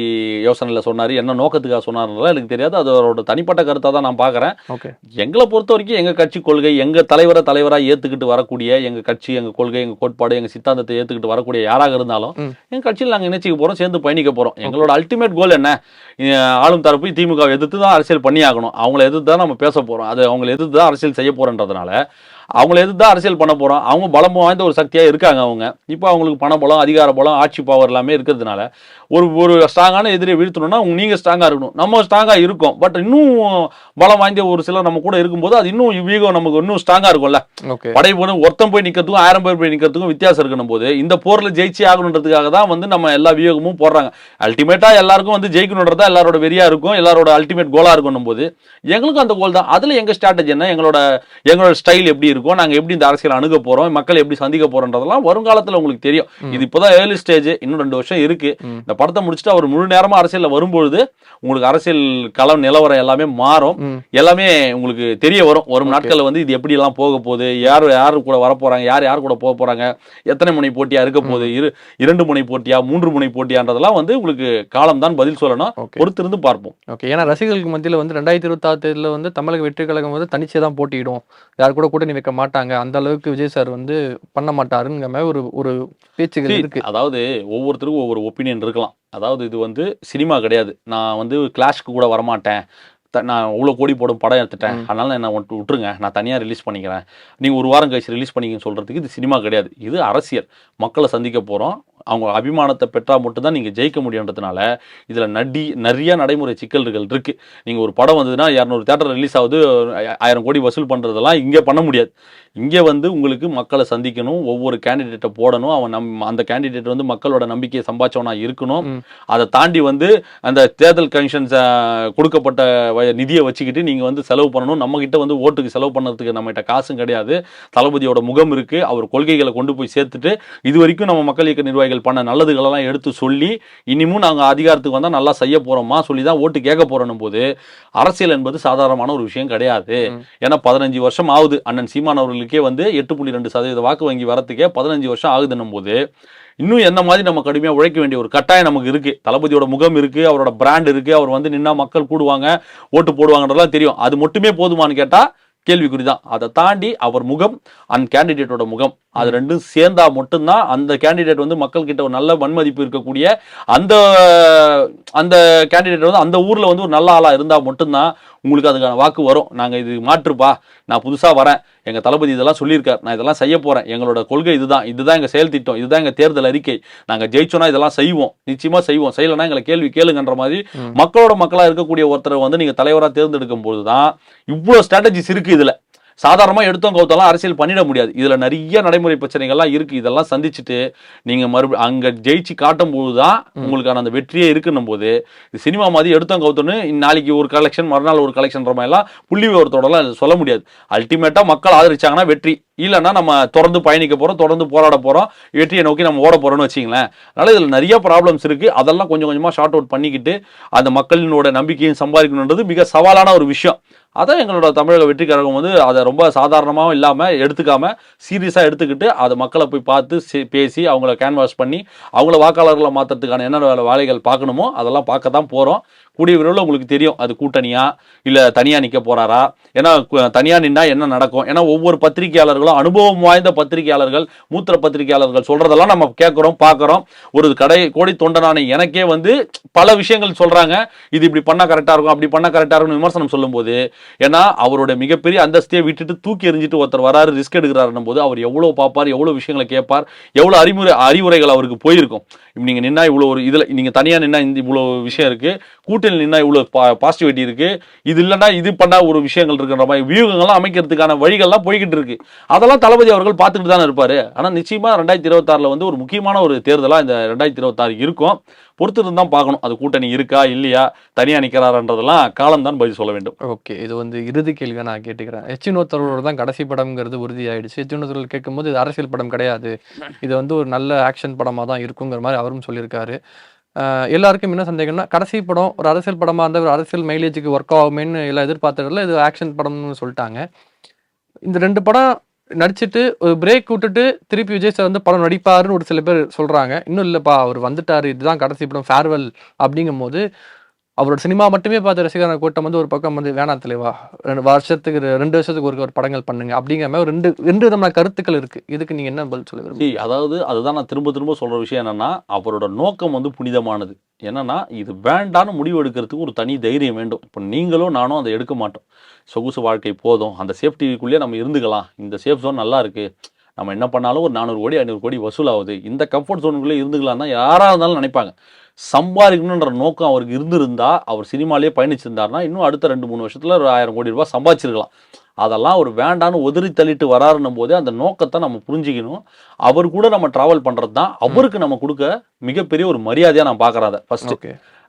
யோசனையில சொன்னாரு என்ன நோக்கத்துக்காக சொன்னாருன்றதுலாம் எனக்கு தெரியாது. அது அவரோட தனிப்பட்ட கருத்தை தான் நான் பார்க்கறேன் ஓகே. எங்களை பொறுத்த வரைக்கும் எங்க கட்சி கொள்கை எங்க தலைவரை தலைவரா ஏத்துக்கிட்டு வரக்கூடிய எங்க கட்சி எங்க கொள்கை எங்க கோட்பாடு எங்க சித்தாந்தத்தை ஏத்துக்கிட்டு வரக்கூடிய யாராக இருந்தாலும் ம். எங்க கட்சியில் நாங்க இணைச்சிக்க போறோம் சேர்ந்து பயணிக்க போறோம். எங்களோட அல்டிமேட் கோல் என்ன? ஆளும் தரப்பு திமுக எதிர்த்து தான் அரசியல் பண்ணி ஆகணும் அவங்கள எதிர்த்து தான் நம்ம பேச போறோம். அது அவங்களை எதிர்த்து தான் அரசியல் செய்ய போறோன்றதுனால அவங்கள எதிர்த்து தான் அரசியல் பண்ண போறோம். அவங்க பலம் வாய்ந்த ஒரு சக்தியா இருக்காங்க அவங்க. இப்போ அவங்களுக்கு பண பலம் அதிகார பலம் ஆட்சி பவர் எல்லாமே இருக்கிறதுனால ஒரு ஒரு ஸ்ட்ராங்கான எதிரியை வீழ்த்தணும்னா உங்க- நீங்க ஸ்ட்ராங்கா இருக்கணும். நம்ம ஸ்ட்ராங்கா இருக்கோம். பட் இன்னும் பலம் வாய்ந்த ஒரு சிலர் நம்ம கூட இருக்கும்போது அது இன்னும் வீகம் நமக்கு இன்னும் ஸ்ட்ராங்கா இருக்கும்ல. படை போன ஒருத்தன் போய் நிக்கிறதுக்கும் ஆயிரம் பேர் போய் நிக்கிறதுக்கும் வித்தியாசம் இருக்கணும் போது இந்த போர்ல ஜெயிச்சு ஆகணுன்றதுக்காக தான் வந்து நம்ம எல்லா வியூகமும் போடுறாங்க. அல்டிமேட்டா எல்லாருக்கும் வந்து ஜெயிக்கணுன்றதா எல்லாரோட வெறியா இருக்கும் எல்லாரோட அல்டிமேட் கோலா இருக்கணும் போது எங்களுக்கும் அந்த கோல் தான். அதுல எங்க ஸ்ட்ராட்டஜி என்ன? எங்களோட எங்களோட ஸ்டைல் எப்படி இருக்கும். நாங்க எப்படி இந்த அரசியல் அணுக போறோம்? மக்களை எப்படி சந்திக்க போறோன்றதெல்லாம் வருங்காலத்துல உங்களுக்கு தெரியும். இது இப்போதான் ஏர்லி ஸ்டேஜ் இன்னும் ரெண்டு வருஷம் இருக்கு. இந்த படத்தை முடிச்சுட்டு அவர் முழு நேரமா அரசியல்ல வரும்பொழுது உங்களுக்கு அரசியல் களம் நிலவரம் எல்லாமே மாறும். எல்லாமே உங்களுக்கு தெரிய வரும். வரும். நாட்கள்ல வந்து இது எப்படி எல்லாம் போக போகுது? யார் யார் கூட வர போறாங்க? யார் யார் கூட போக போறாங்க? எத்தனை முனை போட்டியா இருக்க போகுது? இரு இரண்டு முனை போட்டியா மூன்று முனை போட்டியான்றதெல்லாம் வந்து உங்களுக்கு காலம் தான் பதில் சொல்லணும். பொறுத்திருந்து பார்ப்போம். ஓகே. ஏன்னா ரசிகர்களுக்கு மத்தியில் வந்து ரெண்டாயிரத்தி இருபத்தாறு தேர்தலில் வந்து தமிழக வெற்றி கழகம் வந்து தனிச்சே தான் போட்டியிடும். யார் கூட கூட்டணி வைக்க மாட்டாங்க. அந்த அளவுக்கு விஜய் சார் வந்து பண்ண மாட்டாருங்கிற மாதிரி ஒரு ஒரு பேச்சுகள் இருக்கு. அதாவது ஒவ்வொருத்தருக்கும் ஒவ்வொரு ஒப்பீனியன் இருக்கலாம். அதாவது இது வந்து சினிமா கிடையாது. நான் வந்து கிளாஷ்க்கு கூட வரமாட்டேன். நான் இவ்வளோ கோடி போடும் படம் எடுத்துட்டேன். அதனால என்ன விட்டுருங்க. நான் தனியாக ரிலீஸ் பண்ணிக்கிறேன். நீங்கள் ஒரு வாரம் கழிச்சு ரிலீஸ் பண்ணிங்கன்னு சொல்கிறதுக்கு இது சினிமா கிடையாது. இது அரசியல். மக்களை சந்திக்க போகிறோம் அவங்க அபிமானத்தை பெற்றால் மட்டும்தான் நீங்கள் ஜெயிக்க முடியுன்றதுனால இதில் நடி நிறைய நடைமுறை சிக்கல்கள் இருக்குது நீங்கள் ஒரு படம் வந்ததுன்னா இரநூறு தேட்டர் ரிலீஸ் ஆகுது ஆயிரம் கோடி வசூல் பண்ணுறதெல்லாம் இங்கே பண்ண முடியாது. இங்கே வந்து உங்களுக்கு மக்களை சந்திக்கணும் ஒவ்வொரு கேண்டிடேட்டை போடணும் அவன் நம் அந்த கேண்டிடேட் வந்து மக்களோட நம்பிக்கையை சம்பாதிச்சவனா இருக்கணும். அதை தாண்டி வந்து அந்த தேர்தல் கமிஷன்ஸ் கொடுக்கப்பட்ட நிதியை வச்சுக்கிட்டு நீங்கள் வந்து செலவு பண்ணணும். நம்ம கிட்ட வந்து ஓட்டுக்கு செலவு பண்ணதுக்கு நம்மகிட்ட காசும் கிடையாது. தளபதியோட முகம் இருக்கு. அவர் கொள்கைகளை கொண்டு போய் சேர்த்துட்டு இது வரைக்கும் நம்ம மக்கள் இயக்க நிர்வாகிகள் பண்ண நல்லதுகளெல்லாம் எடுத்து சொல்லி இனிமும் நாங்கள் அதிகாரத்துக்கு வந்தால் நல்லா செய்ய போறோமா சொல்லி தான் ஓட்டு கேட்க போறோம் போது அரசியல் என்பது சாதாரணமான ஒரு விஷயம் கிடையாது. ஏன்னா பதினஞ்சு வருஷம் ஆகுது. அண்ணன் சீமான் அவர்களுக்கே வந்து எட்டு புள்ளி ரெண்டு சதவீத வாக்கு வங்கி வரத்துக்கே பதினஞ்சு வருஷம் ஆகுதுன்னும் போது இன்னும் என்ன மாதிரி நம்ம கடுமையா உழைக்க வேண்டிய ஒரு கட்டாயம் நமக்கு இருக்கு. தளபதியோட முகம் இருக்கு அவரோட பிராண்ட் இருக்கு அவர் வந்து நின்னா மக்கள் கூடுவாங்க ஓட்டு போடுவாங்கன்றதெல்லாம் தெரியும். அது மட்டுமே போதுமான்னு கேட்டா கேள்விக்குறி தான் அதை தாண்டி அவர் முகம் அந்த கேண்டிடேட்டோட முகம் அது ரெண்டும் சேர்ந்தா மட்டும்தான் அந்த கேண்டிடேட் வந்து மக்கள் கிட்ட ஒரு நல்ல மண்மதிப்பு இருக்கக்கூடிய அந்த அந்த கேண்டிடேட் வந்து அந்த ஊர்ல வந்து ஒரு நல்ல ஆளா இருந்தா மட்டும்தான் உங்களுக்கு அதுக்கான வாக்கு வரும். நாங்க இது மாற்றுப்பா. நான் புதுசா வரேன். எங்க தளபதி இதெல்லாம் சொல்லியிருக்கார். நான் இதெல்லாம் செய்ய போறேன். எங்களோட கொள்கை இதுதான். இதுதான் எங்க செயல் திட்டம். இதுதான் எங்க தேர்தல் அறிக்கை. நாங்க ஜெயிச்சோம்னா இதெல்லாம் செய்வோம். நிச்சயமா செய்வோம். செய்யலைன்னா எங்களை கேள்வி கேளுங்கன்ற மாதிரி. மக்களோட மக்களா இருக்கக்கூடிய ஒருத்தரை வந்து நீங்க தலைவரா தேர்ந்தெடுக்கும் பொழுதுதான் இவ்வளவு ஸ்ட்ராட்டஜிஸ் இருக்கு இதுல. சாதாரணமா எடுத்தோம் கவுத்தெல்லாம் அரசியல் பண்ணிட முடியாது. இதுல நிறைய நடைமுறை பிரச்சனைகள்லாம் இருக்கு. இதெல்லாம் சந்திச்சுட்டு நீங்க மறுபடியும் அங்க ஜெயிச்சு காட்டும் போதுதான் உங்களுக்கான அந்த வெற்றியே இருக்குன்னும் போது இது சினிமா மாதிரி எடுத்தோம் கவுத்தோன்னு நாளைக்கு ஒரு கலெக்ஷன் மறுநாள் ஒரு கலெக்ஷன்ற மாதிரிலாம் புள்ளி விவரத்தோடலாம் சொல்ல முடியாது. அல்டிமேட்டா மக்கள் ஆதரிச்சாங்கன்னா வெற்றி. இல்லைன்னா நம்ம தொடர்ந்து பயணிக்க போறோம் தொடர்ந்து போராட போறோம் வெற்றியை நோக்கி நம்ம ஓட போறோம்னு வச்சுங்களேன் அதனால இதுல நிறைய ப்ராப்ளம்ஸ் இருக்கு. அதெல்லாம் கொஞ்சம் கொஞ்சமா ஷார்ட் அவுட் பண்ணிக்கிட்டு அந்த மக்களினோட நம்பிக்கையும் சம்பாதிக்கணுன்றது மிக சவாலான ஒரு விஷயம். அதான் எங்களோட தமிழக வெற்றி கழகம் வந்து அதை ரொம்ப சாதாரணமாகவும் இல்லாமல் எடுத்துக்காம சீரியஸாக எடுத்துக்கிட்டு அதை மக்களை போய் பார்த்து பேசி அவங்கள கேன்வாஸ் பண்ணி அவங்கள வாக்காளர்களை மாற்றுறதுக்கான என்னென்ன வேலை வேலைகள் பார்க்கணுமோ அதெல்லாம் பார்க்க தான் போகிறோம் கூடிய விரைவில் உங்களுக்கு தெரியும். அது கூட்டணியா? இல்லை தனியாக நிற்க போறாரா? ஏன்னா தனியாக நின்னா என்ன நடக்கும்? ஏன்னா ஒவ்வொரு பத்திரிகையாளர்களும் அனுபவம் வாய்ந்த பத்திரிகையாளர்கள் மூத்திர பத்திரிகையாளர்கள் சொல்கிறதெல்லாம் நம்ம கேட்குறோம் பார்க்குறோம் ஒரு கடை கோடி தொண்டனான எனக்கே வந்து பல விஷயங்கள் சொல்கிறாங்க இது இப்படி பண்ணால் கரெக்டாக இருக்கும் அப்படி பண்ணால் கரெக்டாக இருக்கும் விமர்சனம் சொல்லும்போது ஏன்னா அவரோட மிகப்பெரிய அந்தஸ்தையை விட்டுட்டு தூக்கி எறிஞ்சிட்டு ஒருத்தர் வராரு ரிஸ்க் எடுக்கிறாருன்னும் போது அவர் எவ்வளோ பார்ப்பார் எவ்வளோ விஷயங்களை கேட்பார் எவ்வளோ அறிமுறை அறிவுரைகள் அவருக்கு போயிருக்கும். இப்போ நீங்கள் நின்னா இவ்வளோ ஒரு இதில் நீங்கள் தனியாக நின்னா இந்த இவ்வளோ விஷயம் இருக்குது கூட்டணி நின்னா பா பாசிட்டிவிட்டி இருக்குது இது இல்லைன்னா இது பண்ணால் ஒரு விஷயங்கள் இருக்குன்ற மாதிரி வியூகங்கள்லாம் அமைக்கிறதுக்கான வழிகள்லாம் போய்கிட்டு இருக்குது அதெல்லாம் தளபதி அவர்கள் பார்த்துட்டு தானே இருப்பார். ஆனால் நிச்சயமாக ரெண்டாயிரத்தி இருபத்தாறில் வந்து ஒரு முக்கியமான ஒரு தேர்தலாக இந்த ரெண்டாயிரத்தி இருபத்தாறு இருக்கும். பொறுத்து தான் பார்க்கணும். அது கூட்டணி இருக்கா இல்லையா தனியாக நிற்கிறாருன்றதெல்லாம் காலம் தான் பதில் சொல்ல வேண்டும். ஓகே இது வந்து இறுதி கேள்வி நான் கேட்டுக்கிறேன். எச். வினோத்தரோட தான் கடைசி படம்ங்கிறது உறுதியாயிடுச்சு. எச். வினோத்தர்கள் கேட்கும்போது இது அரசியல் படம் கிடையாது. இது வந்து ஒரு நல்ல ஆக்ஷன் படமாக தான் இருக்குங்கிற மாதிரி அவரும் சொல்லியிருக்காரு. எல்லாருக்கும் என்ன சந்தேகம்னா கடைசி படம் ஒரு அரசியல் படமாக இருந்தால் ஒரு அரசியல் மைலேஜுக்கு ஒர்க் ஆகுமேன்னு எல்லாம் எதிர்பார்த்ததில்ல இது ஆக்ஷன் படம்னு சொல்லிட்டாங்க. இந்த ரெண்டு படம் நடிச்சிட்டு ஒரு பிரேக் விட்டுட்டு திருப்பி விஜய் சார் வந்து படம் நடிப்பாருன்னு ஒரு சில பேர் சொல்கிறாங்க இன்னும் இல்லைப்பா அவர் வந்துட்டார் இதுதான் கடைசி படம் ஃபேர்வெல் அப்படிங்கும் போது அவரோட சினிமா மட்டுமே பார்த்த ரசிகரான கூட்டம் வந்து ஒரு பக்கம் வந்து வேணா தலைவா ரெண்டு வருஷத்துக்கு ரெண்டு வருஷத்துக்கு ஒரு ஒரு படங்கள் பண்ணுங்க அப்படிங்கிற மாதிரி ரெண்டு ரெண்டு விதமான கருத்துக்கள் இருக்கு. இதுக்கு நீங்க என்ன பதில் சொல்ல அதாவது அதுதான் நான் திரும்ப திரும்ப சொல்ற விஷயம் என்னன்னா அவரோட நோக்கம் வந்து புனிதமானது. என்னன்னா இது வேண்டான்னு முடிவு எடுக்கிறதுக்கு ஒரு தனி தைரியம் வேண்டும். இப்போ நீங்களும் நானும் அதை எடுக்க மாட்டோம். சொகுசு வாழ்க்கை போதும். அந்த சேஃப்டிக்குள்ளேயே நம்ம இருந்துக்கலாம். இந்த சேஃப் ஜோன் நல்லா இருக்கு. நம்ம என்ன பண்ணாலும் ஒரு நானூறு கோடி ஐநூறு கோடி வசூலாகுது. இந்த கம்ஃபர்ட் ஜோனுக்குள்ளே இருந்துக்கலாம் தான் யாராக இருந்தாலும் நினைப்பாங்க. சம்பாதிக்கணுன்ற நோக்கம் அவருக்கு இருந்திருந்தா அவர் சினிமாலேயே பயணிச்சிருந்தாருன்னா இன்னும் அடுத்த ரெண்டு மூணு வருஷத்தில் ஒரு ஆயிரம் கோடி ரூபாய் சம்பாதிச்சிருக்கலாம். அதெல்லாம் அவர் வேண்டான்னு ஒதுரி தள்ளிட்டு வராருன்னும் போது அந்த நோக்கத்தை நம்ம புரிஞ்சுக்கணும். அவர் கூட நம்ம ட்ராவல் பண்ணுறது தான் அவருக்கு நம்ம கொடுக்க மிகப்பெரிய ஒரு மரியாதையாக நான் பார்க்குறத அதை. ஃபர்ஸ்ட்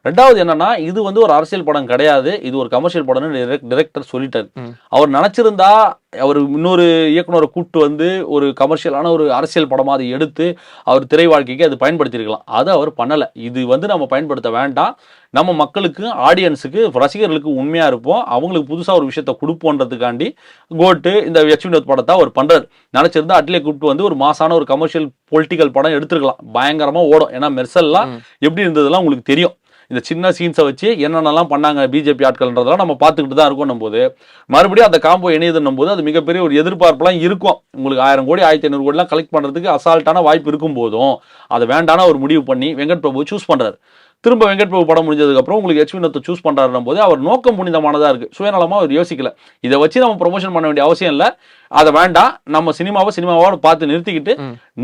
ரெண்டாவது என்னன்னா இது வந்து ஒரு அரசியல் படம் கிடையாது. இது ஒரு கமர்ஷியல் படம்னு டிரெக்டர் சொல்லிட்டாரு. அவர் நினைச்சிருந்தா அவர் இன்னொரு இயக்குனரை கூப்பிட்டு வந்து ஒரு கமர்ஷியலான ஒரு அரசியல் படமா அதை எடுத்து அவர் திரை வாழ்க்கைக்கு அது பயன்படுத்தியிருக்கலாம். அது அவர் பண்ணல. இது வந்து நம்ம பயன்படுத்த வேண்டாம். நம்ம மக்களுக்கு ஆடியன்ஸுக்கு ரசிகர்களுக்கு உண்மையா இருப்போம். அவங்களுக்கு புதுசா ஒரு விஷயத்த கொடுப்போன்றதுக்காண்டி கோட்டு இந்த எச் வினோத் படத்தை அவர் பண்றாரு. நினைச்சிருந்தா அட்லே கூப்பிட்டு வந்து ஒரு மாசான ஒரு கமர்ஷியல் பொலிட்டிக்கல் படம் எடுத்திருக்கலாம். பயங்கரமா ஓடும். ஏன்னா மெர்சல்லாம். எப்படி இருந்ததெல்லாம் உங்களுக்கு தெரியும். இந்த சின்ன சீன்ஸை வச்சு என்னென்னலாம் பண்ணாங்க பிஜேபி ஆட்கள்ன்றதெல்லாம் நம்ம பார்த்துக்கிட்டு தான் இருக்கோம் போது மறுபடியும் அந்த காம்போ இணையுதுன்னும் போது அது மிகப்பெரிய ஒரு எதிர்பார்ப்புலாம் இருக்கும். உங்களுக்கு ஆயிரம் கோடி ஆயிரத்தி ஐநூறு கோடிலாம் கலெக்ட் பண்ணுறதுக்கு அசால்ட்டான வாய்ப்பு இருக்கும் போதும். அதை வேண்டான ஒரு முடிவு பண்ணி வெங்கட் பிரபு சூஸ் பண்ணுறாரு திரும்ப வெங்கட் பிரபு படம் முடிஞ்சதுக்கப்புறம் உங்களுக்கு எச் வினோத்தை சூஸ் பண்ணுறாருன்னும் போது அவர் நோக்கம் புனிதமானதாக இருக்குது சுயநலமாக அவர் யோசிக்கல. இதை வச்சு நம்ம ப்ரொமோஷன் பண்ண வேண்டிய அவசியம் இல்லை. அதை வேண்டாம். நம்ம சினிமாவை சினிமாவோட பார்த்து நிறுத்திக்கிட்டு.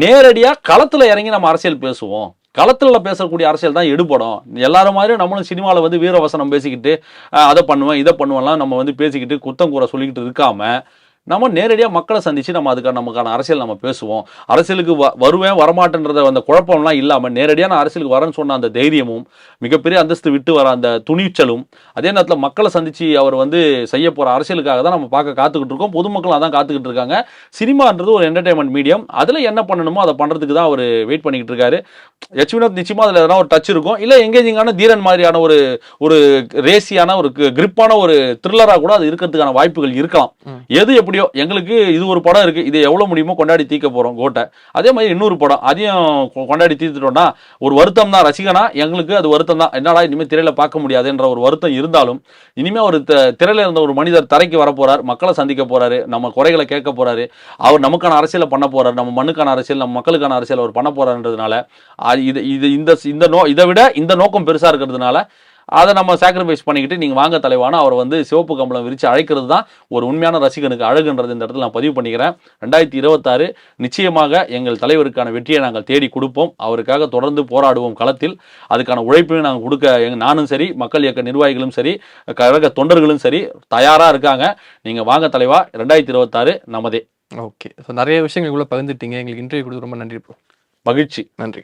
நேரடியாக களத்தில் இறங்கி நம்ம அரசியல் பேசுவோம். களத்தில் பேசக்கூடிய அரசியல் தான் எடுபடும். எல்லாரும் மாதிரியும் நம்மளும் சினிமாவில் வந்து வீரவசனம் பேசிக்கிட்டு அதை பண்ணுவேன் இதை பண்ணுவேன்லாம் நம்ம வந்து பேசிக்கிட்டு குத்தம் கூற சொல்லிக்கிட்டு இருக்காமல் நம்ம நேரடியாக மக்களை சந்திச்சு நம்ம அதுக்கான நமக்கான அரசியல் நம்ம பேசுவோம். அரசியலுக்கு வ வருவேன் வரமாட்டேன்றத அந்த குழப்பம்லாம் இல்லாமல் நேரடியாக நான் அரசியலுக்கு வரேன்னு சொன்ன அந்த தைரியமும் மிகப்பெரிய அந்தஸ்து விட்டு வர அந்த துணிச்சலும் அதே நேரத்தில் மக்களை சந்திச்சு அவர் வந்து செய்ய போகிற அரசியலுக்காக தான் நம்ம பார்க்க காத்துக்கிட்டு இருக்கோம். பொதுமக்கள் அதான் காத்துக்கிட்டு இருக்காங்க. சினிமான்றது ஒரு என்டர்டைன்மெண்ட் மீடியம் அதில் என்ன பண்ணணுமோ அதை பண்ணுறதுக்கு தான் அவர் வெயிட் பண்ணிக்கிட்டு இருக்காரு. எச் வினோத் நிச்சயமாக அதில் எதனா ஒரு டச் இருக்கும். இல்லை எங்கேஜிங்கான தீரன் மாதிரியான ஒரு ஒரு ரேசியான ஒரு கிரிப்பான ஒரு த்ரில்லராக கூட அது இருக்கிறதுக்கான வாய்ப்புகள் இருக்கலாம். எது எப்படியோ எங்களுக்கு இது ஒரு படம் இருக்குது இது எவ்வளோ முடியுமோ கொண்டாடி தீர்க்க போகிறோம் கோட்டை. அதே மாதிரி இன்னொரு படம். அதையும் கொண்டாடி தீர்த்துட்டோம்னா ஒரு வருத்தம் தான். ரசிகனா எங்களுக்கு அது வருத்தம் தான். என்னடா இனிமேல் திரையில் பார்க்க முடியாதுன்ற ஒரு வருத்தம் இருந்தாலும் இனிமேல் ஒரு த- இருந்த ஒரு மனிதர் தரைக்கு வரப்போகிறார் மக்களை சந்திக்க போகிறாரு நம்ம குறைகளை கேட்க போகிறாரு அவர் நமக்கான அரசியலை பண்ண போகிறார் நம்ம மண்ணுக்கான அரசியல் நம்ம மக்களுக்கான அரசியல் அவர் பண்ண போகிறாருன்றதுனால அது இது இது இந்த இந்த நோ இதை விட இந்த நோக்கம் பெருசாக இருக்கிறதுனால அதை நம்ம சாக்ரிஃபைஸ் பண்ணிக்கிட்டு நீங்கள் வாங்க தலைவான அவர் வந்து சிவப்பு கம்பளம் விரித்து அழைக்கிறது தான் ஒரு உண்மையான ரசிகனுக்கு அழகுன்றது. இந்த இடத்துல நான் பதிவு பண்ணிக்கிறேன். ரெண்டாயிரத்தி இருபத்தாறு நிச்சயமாக எங்கள் தலைவருக்கான வெற்றியை நாங்கள் தேடி கொடுப்போம். அவருக்காக தொடர்ந்து போராடுவோம் களத்தில். அதுக்கான உழைப்பையும் நாங்கள் கொடுக்க நானும் சரி மக்கள் இயக்க நிர்வாகிகளும் சரி கழக தொண்டர்களும் சரி தயாராக இருக்காங்க. நீங்கள் வாங்க தலைவா ரெண்டாயிரத்தி இருபத்தாறு நமதே. ஓகே. ஸோ நிறைய விஷயங்கள் இவ்வளோ பகிர்ந்துட்டீங்க. எங்களுக்கு இன்டர்வியூ கொடுத்து ரொம்ப நன்றி. மகிழ்ச்சி. நன்றி.